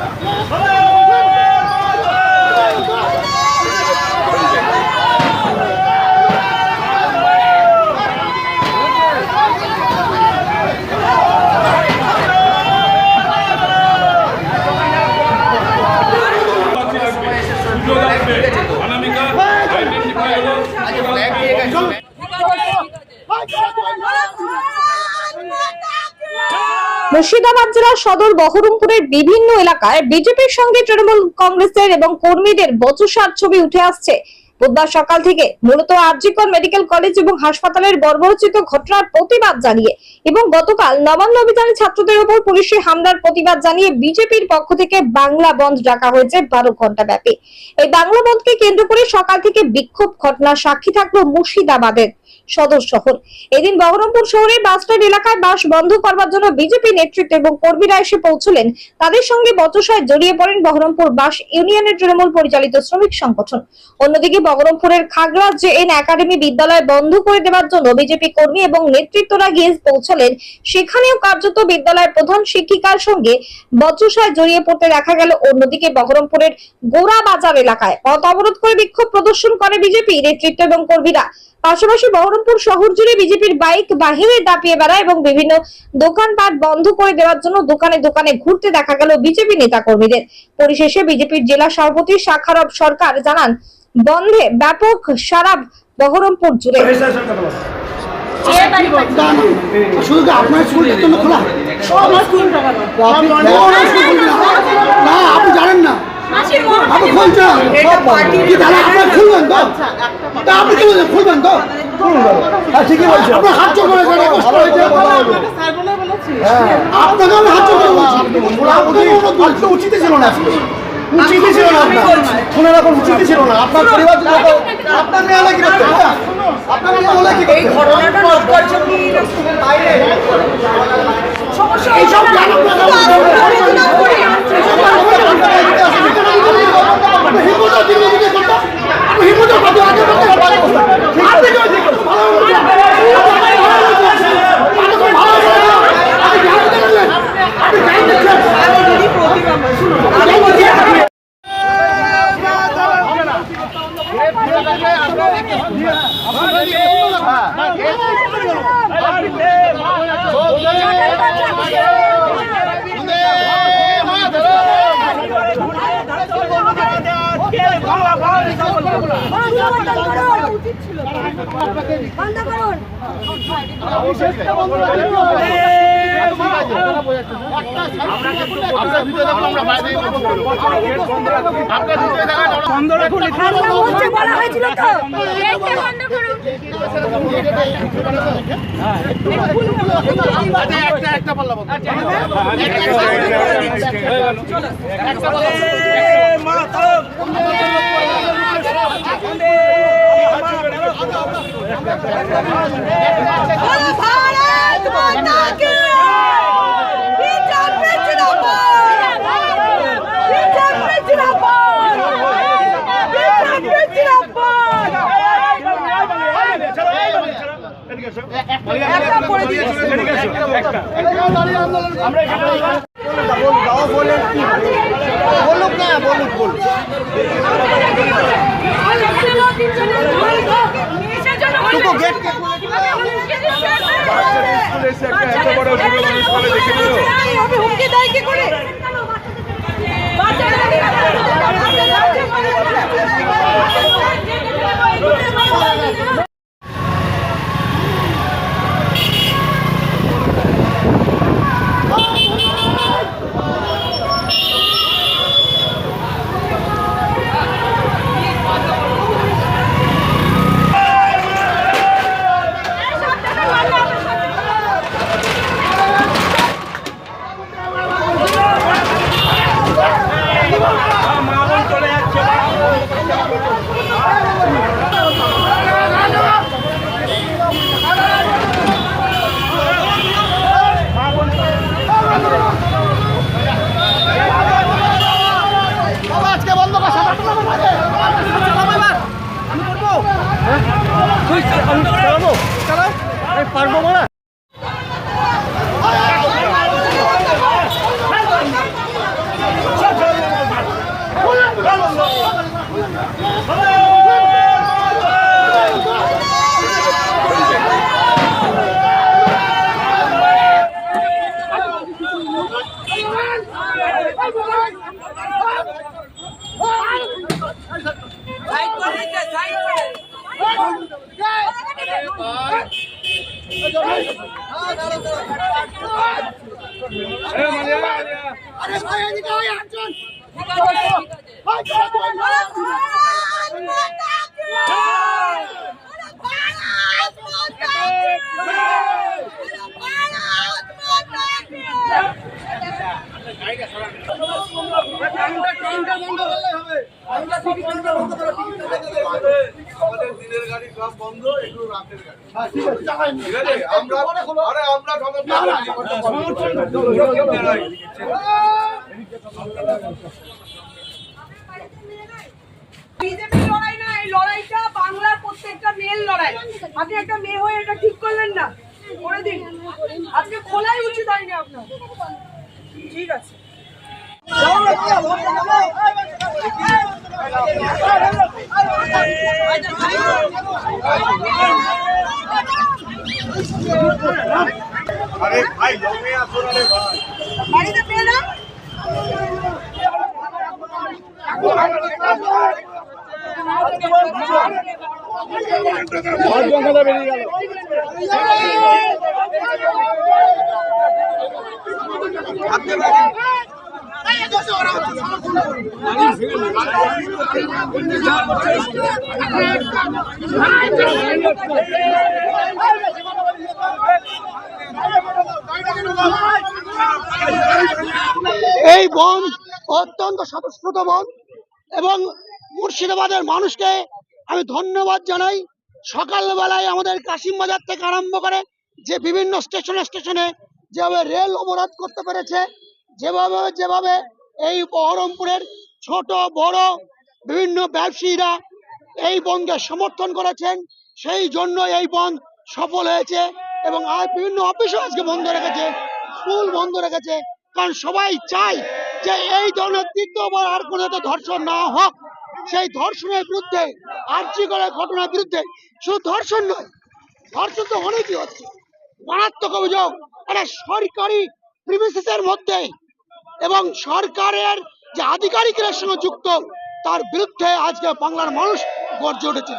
Come on. Murshidabad জেলার সদর বহরমপুরের বিভিন্ন এলাকায় বিজেপির সঙ্গে তৃণমূল কংগ্রেসের এবং কর্মীদের বচসার ছবি উঠে আসছে। বুধবার সকাল থেকে মূলত আরজিকর মেডিকেল কলেজ এবং হাসপাতালের বর্বরচিত ঘটনার প্রতিবাদ জানিয়ে এবং গতকাল নবান্ন অভিযানে ছাত্রদের উপর পুলিশের হামলার প্রতিবাদ জানিয়ে বিজেপির পক্ষ থেকে বাংলা বন্ধ ডাকা হয়েছে বারো ঘণ্টা ব্যাপী। এই বাংলা বন্ধকে কেন্দ্র করে সকাল থেকে বিক্ষোভ ঘটনার সাক্ষী থাকল মুর্শিদাবাদের সদর শহর। এদিন বহরমপুর শহরের বাসস্ট্যান্ড এলাকায় বাস বন্ধ করবার জন্য বিজেপি নেতৃত্ব এবং কর্মীরা এসে পৌঁছলেন। তাদের সঙ্গে বচসায় জড়িয়ে পড়েন বহরমপুর বাস ইউনিয়নের তৃণমূল পরিচালিত শ্রমিক সংগঠন। অন্যদিকে বহরমপুরের খাগড়া জে এন একাডেমি বিদ্যালয় বন্ধ করে দেওয়ার জন্য বিজেপি কর্মী এবং নেতৃত্বরা গিয়ে পৌঁছলেন। সেখানেও কার্যত বিদ্যালয়ের প্রধান শিক্ষিকার সঙ্গে বচসায় জড়িয়ে পড়তে দেখা গেল। অন্যদিকে বহরমপুরের গোড়া বাজার এলাকায় পথ অবরোধ করে বিক্ষোভ প্রদর্শন করে বিজেপি নেতৃত্ব এবং কর্মীরা। পাশাপাশি বহরমপুর শহর জুড়ে বিজেপির বাইক বাহিরে দাপিয়ে বেড়ায় এবং বিভিন্ন দোকানপাট বন্ধ করে দেওয়ার জন্য দোকানে দোকানে ঘুরতে দেখা গেল বিজেপি নেতা কর্মীদের পরিশেষে বিজেপির জেলা সভাপতি শাখারব সরকার জানান, বন্ধে ব্যাপক সারা বহরমপুর জুড়ে। আপনার না, আপনি জানেন না। আপনি খুলছেন কি তাহলে আপনার খুলবেন তো? তা আপনি কি বলছেন খুলবেন তো? ঠিকই বলছেন। আপনার হাত চোখ করে কেন কষ্ট হয়েছে। আপনাকে আমি হাত চোখ করে বলছি। করছি উচিত ছিল না। উচিত ছিল না আপনার। শুনে রাখুন উচিত ছিল না। আপনার পরিবার আপনার মেয়ে কি করতে? হ্যাঁ? আপনার মেয়ে কি করতে? এইসব বন্ধ করুন বন্ধ রাখুন বলা হয়েছিল তো বন্ধ করুন একটা একটা পাল্লা একটা পাল্লা মাথা जिंदाबाद बीजेपी जिंदाबाद একটা করে দিয়েছি বলুক না বলুক বলুক টুকু গেট হুমকি দেয় কি 打什么光了 আরে ভাই এদিকে আয় একজন ভাই দিনের গাড়ি সব বন্ধ একটু রাতের গাড়ি। হ্যাঁ, ঠিক আছে, চালাই নি। ঠিক আছে আমরা আরে আমরা বিজেপি লড়াই না এই লড়াইটা বাংলার প্রত্যেকটা মেয়ের লড়াই। আপনি একটা মেয়ে হয়ে এটা ঠিক করলেন না করে দিন। আজকে খোলাই উচিত হয়নি আপনার। ঠিক আছে। আরে ভাই জমে আসুন আরে ভাই? বাড়িতে পেয়ে না এই বন অত্যন্ত স্বতঃস্ফূর্ত বন এবং মুর্শিদাবাদের মানুষকে আমি ধন্যবাদ জানাই। সকালবেলায় আমাদের কাশিম বাজার থেকে আরম্ভ করে যে বিভিন্ন স্টেশনে স্টেশনে যেভাবে রেল অবরোধ করতে পেরেছে যেভাবে যেভাবে এই বহরমপুরের ছোট, বড় বিভিন্ন ব্যবসায়ীরা এই বনকে সমর্থন করেছেন, সেই জন্য এই বন সফল হয়েছে এবং আর বিভিন্ন অফিসও আজকে বন্ধ রেখেছে স্কুল বন্ধ রেখেছে। কারণ সবাই চায় যে এই ধরনের তৃতীয়বার আর কোনো ধর্ষণ না হোক। সেই ধর্ষণের বিরুদ্ধে আর্জি করে ঘটনার বিরুদ্ধে শুধু ধর্ষণ নয়, ধর্ষণ তো অনেকই হচ্ছে। মারাত্মক অভিযোগ, একটা সরকারি প্রিমিসিসের মধ্যে এবং সরকারের যে আধিকারিকের সঙ্গে যুক্ত তার বিরুদ্ধে আজকে বাংলার মানুষ গর্জে উঠেছে।